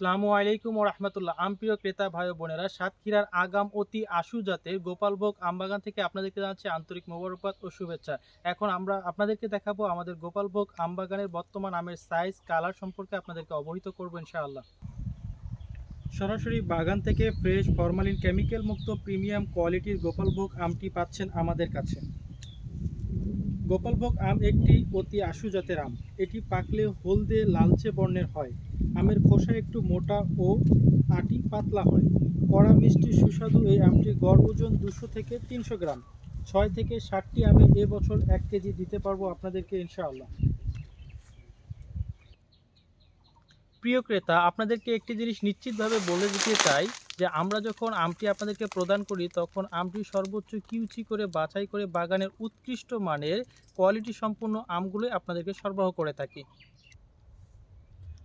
আসসালামু আলাইকুম ও রহমতুল্লাহ। আম প্রিয় ক্রেতা ভাই বোনেরা, সাতক্ষীরার আগাম অতি আশু জাতের গোপালভোগ আমবাগান থেকে আপনাদেরকে জানাচ্ছি আন্তরিক মোবারকবাদ ও শুভেচ্ছা। এখন আমরা আপনাদেরকে দেখাবো আমাদের গোপালভোগ আমবাগানের বর্তমান আমের সাইজ কালার সম্পর্কে আপনাদেরকে অবহিত করব ইনশাআল্লাহ। সরাসরি বাগান থেকে ফ্রেশ ফরমালিন কেমিক্যাল মুক্ত প্রিমিয়াম কোয়ালিটির গোপালভোগ আমটি পাচ্ছেন আমাদের কাছে। গোপালভোগ আম একটি অতি আশু জাতের আম। এটি পাকলে হলদে লালচে বর্ণের হয়। আমের খোসা একটু মোটা ও আটি পাতলা হয়। কড়া মিষ্টি সুস্বাদু এই আমটির গড় ওজন দুশো থেকে তিনশো গ্রাম। ছয় থেকে ষাটটি আমি এবছর এক কেজি দিতে পারব আপনাদেরকে ইনশাআল্লাহ। প্রিয় ক্রেতা, আপনাদেরকে একটি জিনিস নিশ্চিতভাবে বলে দিতে চাই যে, আমরা যখন আমটি আপনাদেরকে প্রদান করি, তখন আমটি সর্বোচ্চ কিউচি করে বাছাই করে বাগানের উৎকৃষ্ট মানের কোয়ালিটি সম্পূর্ণ আমগুলোই আপনাদেরকে সরবরাহ করে থাকি।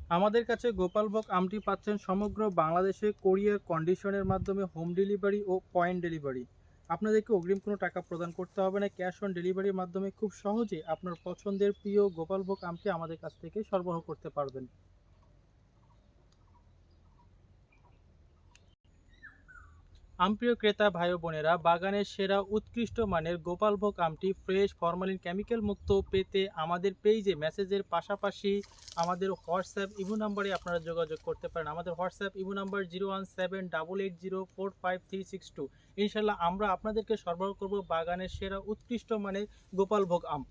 আমাদের কাছে গোপালভোগ আমটি পাচ্ছেন সমগ্র বাংলাদেশে কোরিয়ার কন্ডিশনের মাধ্যমে হোম ডেলিভারি ও পয়েন্ট ডেলিভারি আপনাদেরকে অগ্রিম কোনো টাকা প্রদান করতে হবে না ক্যাশ অন ডেলিভারির মাধ্যমে খুব সহজে আপনার পছন্দের প্রিয় গোপালভোগ আমটি আমাদের কাছ থেকে সরবরাহ করতে পারবেন। আমপ্রিয় ক্রেতা ভাই বোনেরা, বাগানের সেরা উৎকৃষ্ট মানের গোপালভোগ আমটি ফ্রেশ, ফরমালিন কেমিক্যাল মুক্ত পেতে আমাদের পেজে মেসেজের পাশাপাশি আমাদের হোয়াটসঅ্যাপ ইভো নাম্বারে আপনারা যোগাযোগ করতে পারেন। আমাদের WhatsApp Ivo number zero one seven double eight zero four five three six two ইনশাল্লাহ আমরা আপনাদেরকে সরবরাহ করব বাগানের সেরা উৎকৃষ্ট মানের গোপালভোগ আম।